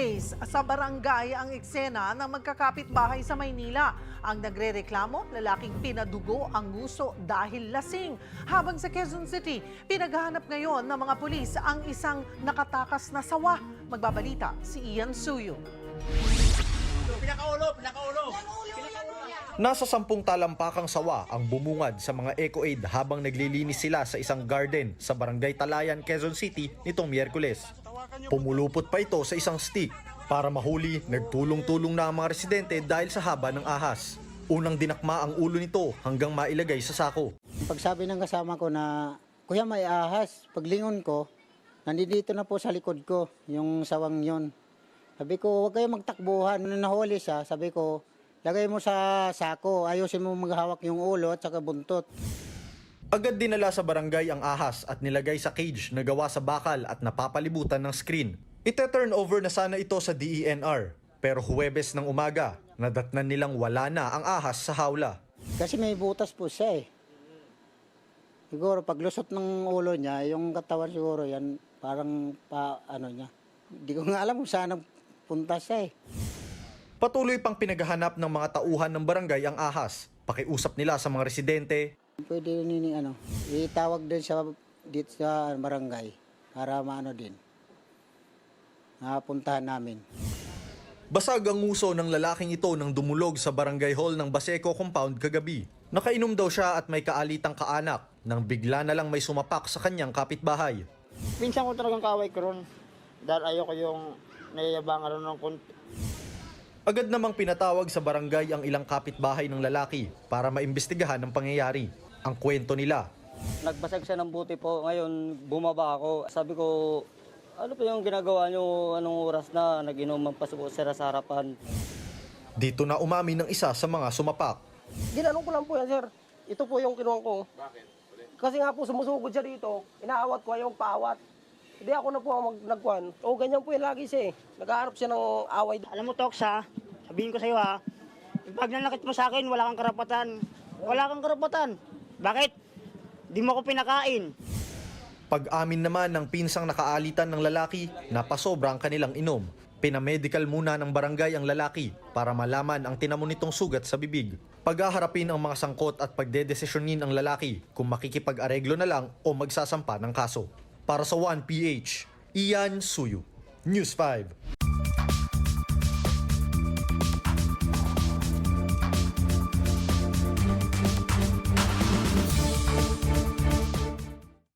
face sa barangay ang eksena ng magkakapit-bahay sa Maynila. Ang nagrereklamo, lalaking pinadugo ang nguso dahil lasing. Habang sa Quezon City, pinaghahanap ngayon ng mga pulis ang isang nakatakas na sawa. Magbabalita si Ian Suyo. Pinakaulo, pinakaulo. Nasa sampung talampakang sawa ang bumungad sa mga Eco Aid habang naglilinis sila sa isang garden sa Barangay Talayan, Quezon City nitong Miyerkules. Pumulupot pa ito sa isang stick. Para mahuli, nagtulong-tulong na ang mga residente dahil sa haba ng ahas. Unang dinakma ang ulo nito hanggang mailagay sa sako. Pagsabi ng kasama ko na, Kuya may ahas, paglingon ko, nandito na po sa likod ko, yung sawang yon. Sabi ko, huwag kayo magtakbuhan. Nung nahuli siya, sabi ko, lagay mo sa sako, ayusin mo maghawak yung ulo at saka buntot. Agad dinala sa barangay ang ahas at nilagay sa cage na gawa sa bakal at napapalibutan ng screen. Ite-turn over na sana ito sa DENR. Pero Huwebes ng umaga, nadatnan nilang wala na ang ahas sa hawla. Kasi may butas po siya eh. Siguro pag lusot ng ulo niya, yung katawan siguro yan, parang pa, ano niya. Hindi ko nga alam kung saan punta siya eh. Patuloy pang pinaghahanap ng mga tauhan ng barangay ang ahas. Pakiusap nila sa mga residente, Pwede nini ano, itawag din sa dito sa barangay para maano din. Napuntahan namin. Basag ang nguso ng lalaking ito nang dumulog sa barangay hall ng Baseco compound kagabi. Nakainom daw siya at may kaalitang kaanak nang bigla na lang may sumapak sa kanyang kapitbahay. Minsan ko talagang kaway ko ron. Dahil ayoko yung nayayabangan ron ng konti. Agad namang pinatawag sa barangay ang ilang kapitbahay ng lalaki para maimbestigahan ang pangyayari. Ang kwento nila, Nagbasag siya ng buti po. Ngayon, bumaba ako. Sabi ko, ano pa yung ginagawa nyo? Anong oras na? Nag-inuman pa po sa harapan. dito na umamin ng isa sa mga sumapak. Ginanong ko lang po yan, sir. Ito po yung kinuha ko. Bakit? Kasi nga po sumusugod siya dito. Inaawat ko, ayaw magpaawat. Hindi ako na po ang mag nagkuhan. O ganyan po yung lagi siya eh. Naghahanap siya ng away. Alam mo, Toksa, sabihin ko sa iyo ha, pag nanakit mo sa akin, wala kang karapatan. Wala kang karapatan. Bakit? Di mo ako pinakain. Pag-amin naman ng pinsang nakaalitan ng lalaki, napasobra ang kanilang inom. Pinamedical muna ng barangay ang lalaki para malaman ang tinamo nitong sugat sa bibig. Paghaharapin ang mga sangkot at pagdedesisyonin ang lalaki kung makikipag-areglo na lang o magsasampa ng kaso. Para sa 1PH, Ian Suyu, News 5.